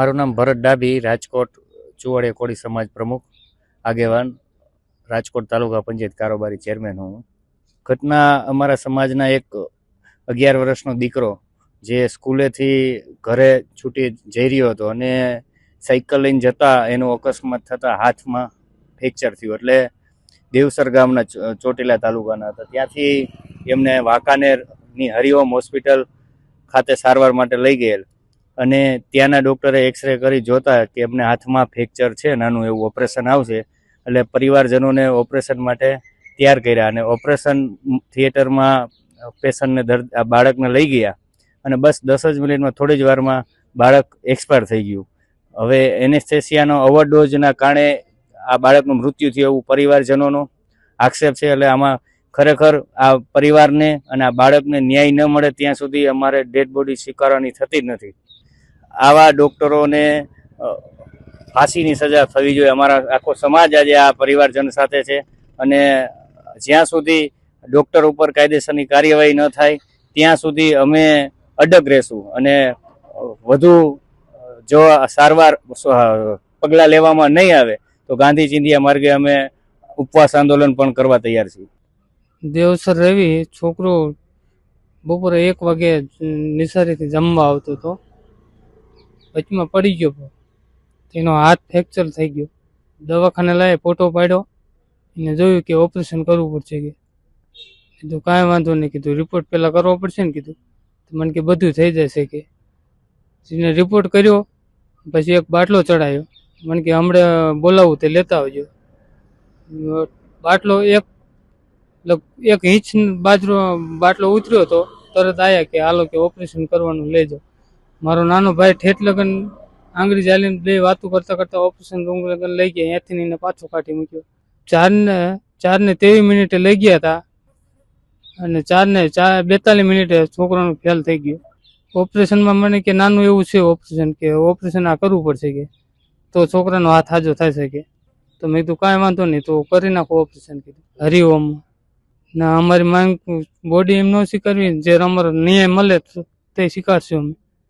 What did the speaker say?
મારું નામ ભરત ડાભી, રાજકોટ ચુવાડિયા કોળી સમાજ પ્રમુખ, આગેવાન, રાજકોટ તાલુકા પંચાયત કારોબારી ચેરમેન હું. ઘટના અમારા સમાજના એક અગિયાર વર્ષનો દીકરો, જે સ્કૂલેથી ઘરે છૂટી જઈ રહ્યો હતો અને સાયકલ લઈને જતા એનું અકસ્માત થતા હાથમાં ફ્રેક્ચર થયું એટલે દેવસર ગામના ચોટીલા તાલુકાના હતા. ત્યાંથી એમને વાંકાનેરની હરિઓમ હોસ્પિટલ ખાતે સારવાર માટે લઈ ગયેલ. અને ત્યાંના ડૉક્ટરે એક્સરે કરી જોતા કે એમને હાથમાં ફ્રેક્ચર છે, નાનું એવું ઓપરેશન આવશે. એટલે પરિવારજનોને ઓપરેશન માટે તૈયાર કર્યા અને ઓપરેશન થિયેટરમાં પેશન્ટને દર્દ બાળકને લઈ ગયા. અને બસ દસ જ મિનિટમાં થોડી જ વારમાં બાળક એક્સપાયર થઈ ગયું. હવે એનેસ્થેસિયાનો ઓવરડોઝના કારણે આ બાળકનું મૃત્યુ થયું એવું પરિવારજનોનો આક્ષેપ છે. એટલે આમાં ખરેખર આ પરિવારને અને આ બાળકને ન્યાય ન મળે ત્યાં સુધી અમારે ડેડ બોડી સ્વીકારવાની થતી જ નથી. આવા ડોક્ટરોને ફાંસીની સજા થવી જોઈએ. અમારા આખો સમાજ આજે આ પરિવારજન સાથે છે અને જ્યાં સુધી ડોક્ટર ઉપર કાયદેસરની કાર્યવાહી ન થાય, ત્યાં સુધી અમે અડગ રહેશું અને વધુ, જો સારવાર પગલાં લેવામાં નહીં આવે, તો ગાંધી ચિંધિયા માર્ગે અમે ઉપવાસ આંદોલન પણ કરવા તૈયાર છીએ. દેવસર રવિ છોકરો બપોરે એક વાગે નિસારીથી જમવા આવતો હતો. વચમાં પડી ગયો તેનો હાથ ફ્રેક્ચર થઈ ગયો. દવાખાને લાવી ફોટો પાડ્યો. એને જોયું કે ઓપરેશન કરવું પડશે કે. કીધું, કાંઈ વાંધો નહીં કીધું. રિપોર્ટ પહેલાં કરવો પડશે ને કીધું. તો મને કે બધું થઈ જશે કે. એને રિપોર્ટ કર્યો, પછી એક બાટલો ચડાયો. મને કે હમણાં બોલાવું તે લેતા આવજો. બાટલો એક એક ઇંચ બાજરો, બાટલો ઉતર્યો હતો તરત આવ્યા કે હાલો કે ઓપરેશન કરવાનું લેજો. મારો નાનો ભાઈ ઠેઠ લગન આંગળી ચાલીને બે વાતો કરતા કરતા ઓપરેશન રૂમ લગન લઈ ગયા ને એને પાછો કાઢી મૂક્યો. ચારને ચારને ત્રેવીસ મિનિટે લઈ ગયા હતા અને ચારને ચાર, બેતાલીસ મિનિટે છોકરાનો ફેલ થઈ ગયો. ઓપરેશનમાં મને કે નાનું એવું છે ઓપરેશન કે ઓપરેશન આ કરવું પડશે કે? તો છોકરાનો હાથ હાજો થઈ શકે તો મેં કીધું, કાંઈ વાંધો નહીં, તો કરી નાખો ઓપરેશન કીધું. હરિઓમ ના અમારી માંગ બોડી એમ ન સ્વીકારવી, જે અમારો ન્યાય મળે તે સ્વીકારશું અમે.